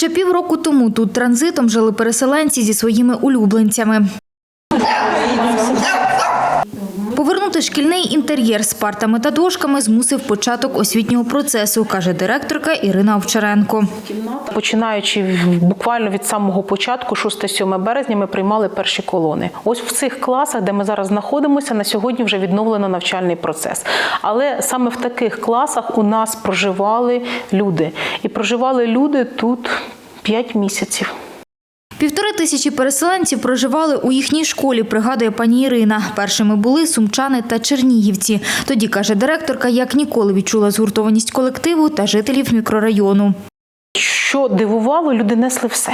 Ще півроку тому тут транзитом жили переселенці зі своїми улюбленцями. Шкільний інтер'єр з партами та дошками змусив початок освітнього процесу, каже директорка Ірина Овчаренко. Починаючи буквально від самого початку, 6-7 березня, ми приймали перші колони. Ось в цих класах, де ми зараз знаходимося, на сьогодні вже відновлено навчальний процес. Але саме в таких класах у нас проживали люди. І проживали люди тут 5 місяців. Півтори тисячі переселенців проживали у їхній школі, пригадує пані Ірина. Першими були сумчани та чернігівці. Тоді, каже директорка, як ніколи відчула згуртованість колективу та жителів мікрорайону. Що дивувало, люди несли все.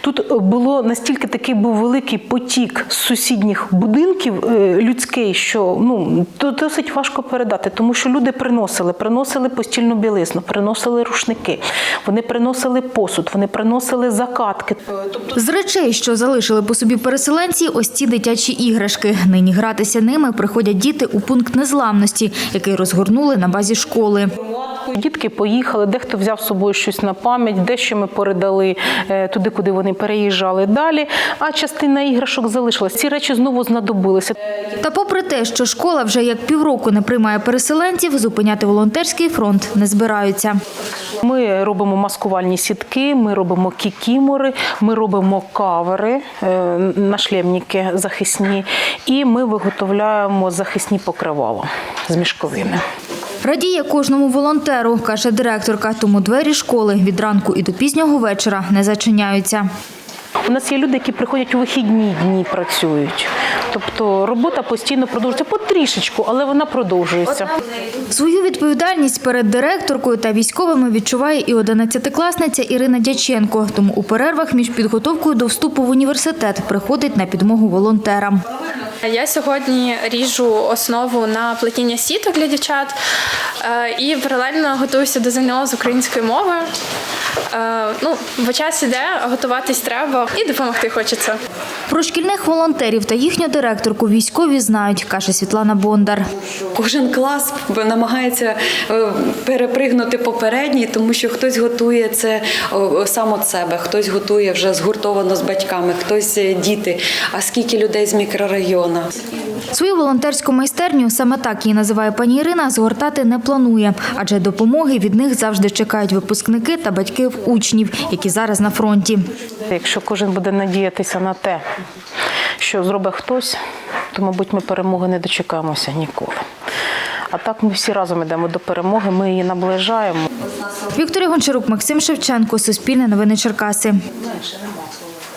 Тут було настільки такий був великий потік з сусідніх будинків е, людський, що ну то досить важко передати, тому що люди приносили, приносили постільну білизну, приносили рушники, вони приносили посуд, вони приносили закатки. З речей, що залишили по собі переселенці, ось ці дитячі іграшки. Нині гратися ними приходять діти у пункт незламності, який розгорнули на базі школи. Дітки поїхали, дехто взяв з собою щось на пам'ять, дещо ми передали е, туди, куди вони переїжджали далі. А частина іграшок залишилась. Ці речі знову знадобилися. Та попри те, що школа вже як півроку не приймає переселенців, зупиняти волонтерський фронт не збираються. Ми робимо маскувальні сітки, ми робимо кікімори, ми робимо кавери, е, нашлемники захисні, і ми виготовляємо захисні покривала з мішковини. Радіє кожному волонтеру, каже директорка, тому двері школи від ранку і до пізнього вечора не зачиняються. У нас є люди, які приходять у вихідні дні, працюють. Тобто робота постійно продовжується потрішечку, але вона продовжується. Свою відповідальність перед директоркою та військовими відчуває і 11-класниця Ірина Дяченко. Тому у перервах між підготовкою до вступу в університет приходить на підмогу волонтерам. Я сьогодні ріжу основу на плетіння сіток для дівчат е, і паралельно готуюся до ЗНО з української мови. Е, Ну, бо час іде, а готуватись треба і допомогти хочеться. Про шкільних волонтерів та їхню директорку військові знають, каже Світлана Бондар. Кожен клас намагається е, перепригнути попередній, тому що хтось готує це сам від себе, хтось готує вже згуртовано з батьками, хтось е, діти. А скільки людей з мікрорайону? Свою волонтерську майстерню, саме так її називає пані Ірина, згортати не планує, адже допомоги від них завжди чекають випускники та батьків учнів, які зараз на фронті. Якщо кожен буде надіятися на те, що зробить хтось, то, мабуть, ми перемоги не дочекаємося ніколи. А так ми всі разом йдемо до перемоги, ми її наближаємо. Вікторія Гончарук, Максим Шевченко, Суспільне новини Черкаси.